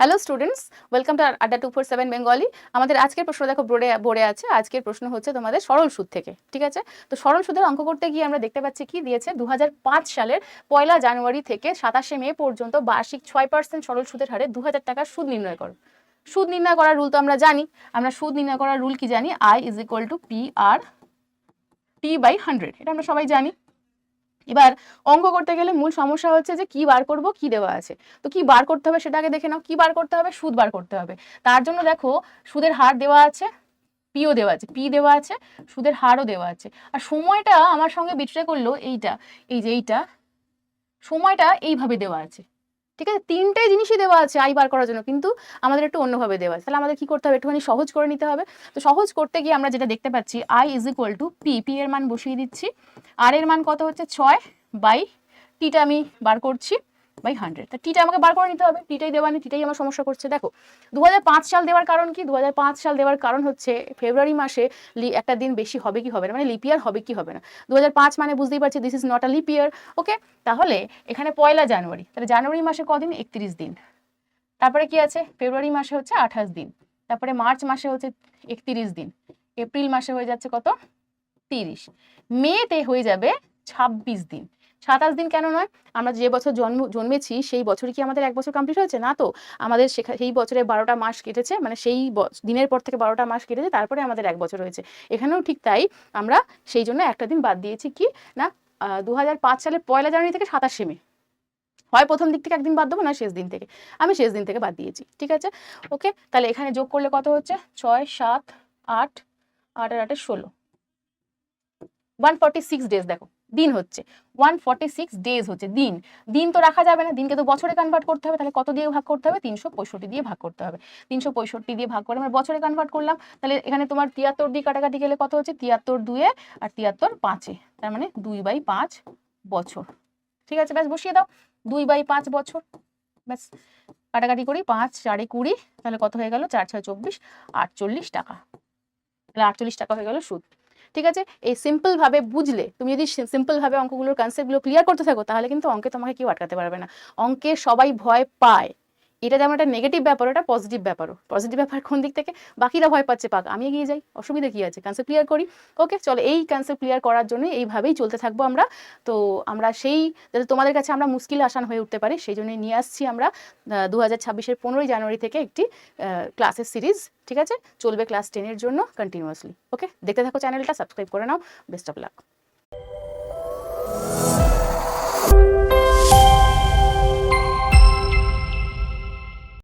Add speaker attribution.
Speaker 1: Hello students welcome to Adda two four seven Bengali আমাদের আজকের প্রশ্ন দেখো বোর্ডে বোর্ডে আছে। আজকের প্রশ্ন হচ্ছে তোমাদের সরল সুদ থেকে, ঠিক আছে? তো সরল সুদের অঙ্ক করতে গিয়ে আমরা দেখতে পাচ্ছি কি দিয়েছে? দু হাজার পাঁচ সালের পয়লা জানুয়ারি থেকে সাতাশে মে পর্যন্ত বার্ষিক ছয় পার্সেন্ট সরল সুদের হারে দু হাজার টাকার সুদ নির্ণয় করো। সুদ নির্ণয় করার রুল তো আমরা জানি। আমরা সুদ নির্ণয় করার রুল কি জানি? I is equal to P R T by hundred এটা আমরা সবাই জানি। এবার অঙ্ক করতে গেলে মূল সমস্যা হচ্ছে যে কি বার করব, কি দেওয়া আছে। তো কি বার করতে হবে সেটাকে দেখে নাও, কি বার করতে হবে, সুদ বার করতে হবে। তার জন্য দেখো, সুদের হার দেওয়া আছে পিও দেওয়া আছে পি দেওয়া আছে, সুদের হারও দেওয়া আছে। আর সময়টা আমার সঙ্গে বিচরে করল এইটা, এই যে এইটা, সময়টা এইভাবে দেওয়া আছে। ঠিক আছে? তিনটাই জিনিসই দেওয়া আছে আই বার করার জন্য। কিন্তু আমাদের একটু অন্যভাবে দেওয়া আছে। তাহলে আমাদের কি করতে হবে? একটুখানি সহজ করে নিতে হবে। তো সহজ করতে গিয়ে আমরা যেটা দেখতে পাচ্ছি I is equal to P P এর মান বসিয়ে দিচ্ছি। আর এর মান কত হচ্ছে? ছয় বাই টিটা আমি বার করছি। বাই হান্ড্রেড তা টিটা আমাকে বার করে নিতে হবে। টিটাই দেওয়া নেই টিটাই আমার সমস্যা করছে। দেখো দু হাজার পাঁচ সাল দেওয়ার কারণ কি? দু হাজার পাঁচ সাল দেওয়ার কারণ হচ্ছে ফেব্রুয়ারি মাসে একটা দিন বেশি হবে কি হবে না? মানে লিপিয়ার হবে কি হবে না? দু হাজার পাঁচ মানে বুঝতেই পারছি this is not a linear okay তাহলে এখানে পয়লা জানুয়ারি। তাহলে জানুয়ারি মাসে কদিন? একত্রিশ দিন। তারপরে কি আছে? ফেব্রুয়ারি মাসে হচ্ছে আঠাশ দিন। তারপরে মার্চ মাসে হচ্ছে একত্রিশ দিন। এপ্রিল মাসে হয়ে যাচ্ছে কত? তিরিশ। মেতে হয়ে যাবে ছাব্বিশ দিন। সাতাশ দিন কেন নয়? আমরা যে বছর জন্ম, জন্মেছি, সেই বছরই কি আমাদের এক বছর কমপ্লিট হয়েছে? না তো। আমাদের সেই বছরে বারোটা মাস কেটেছে মানে সেই দিনের পর থেকে বারোটা মাস কেটেছে, তারপরে আমাদের এক বছর হয়েছে। এখানেও ঠিক তাই, আমরা সেই জন্য একটা দিন বাদ দিয়েছি কি, না দু হাজার পাঁচ সালের পয়লা জানুয়ারি থেকে সাতাশে মে। হয় প্রথম দিক থেকে একদিন বাদ দেবো, না শেষ দিন থেকে। আমি শেষ দিন থেকে বাদ দিয়েছি, ঠিক আছে? ওকে, তাহলে এখানে যোগ করলে কত হচ্ছে? ছয়, সাত, আট আট আর আটে ষোলো। ওয়ান ফর্টি সিক্স ডেজ দেখো, দিন হচ্ছে। ওয়ান ফর্টি সিক্স ডেজ হচ্ছে, দিন। দিন তো রাখা যাবে না, দিনকে তো বছরে কনভার্ট করতে হবে, তাহলে কত দিয়ে ভাগ করতে হবে? তিনশো পঁয়ষট্টি দিয়ে ভাগ করতে হবে। তিনশো পঁয়ষট্টি দিয়ে ভাগ করে আমরা বছরে কনভার্ট করলাম, তাহলে এখানে তোমার তিয়াত্তর দিয়ে কাটাকাটি গেলে কত হচ্ছে? তিয়াত্তর দুয়ে আর তিয়াত্তর পাঁচে, তার মানে দুই বাই পাঁচ বছর। ঠিক আছে, ব্যাস বসিয়ে দাও। দুই বাই পাঁচ বছর, ব্যাস। কাটাকাটি করি, পাঁচ, চারে কুড়ি, তাহলে কত হয়ে গেল? চার, ছয়, চব্বিশ, আটচল্লিশ টাকা। তাহলে আটচল্লিশ টাকা হয়ে গেল সুদ। ঠিক আছে? এই সিম্পল ভাবে বুঝলে, তুমি যদি সিম্পল ভাবে অঙ্কগুলোর কনসেপ্টগুলো ক্লিয়ার করতে থাকো, তাহলে কিন্তু অঙ্কে তোমাকে কেউ আটকাতে পারবে না। অঙ্কে সবাই ভয় পায়। এটা যেমন একটা নেগেটিভ ব্যাপার, ওটা পজিটিভ ব্যাপারও। পজিটিভ ব্যাপার কোন দিক থেকে? বাকিরা ভয় পাচ্ছে, পাক, আমি এগিয়ে যাই, অসুবিধা কি আছে? কনসেপ্ট ক্লিয়ার করি? ওকে চলো, এই কনসেপ্ট ক্লিয়ার করার জন্য এইভাবেই চলতে থাকব আমরা। তো আমরা সেই, যাতে তোমাদের কাছে আমরা মুশকিল আসান হয়ে উঠতে পারি, সেই জন্য নিয়ে আসছি আমরা দু হাজার ছাব্বিশের পনেরোই জানুয়ারি থেকে একটি ক্লাসের সিরিজ ঠিক আছে? চলবে ক্লাস টেনের জন্য কন্টিনিউয়াসলি ওকে দেখতে থাকো চ্যানেলটা সাবস্ক্রাইব করে নাও। Best of luck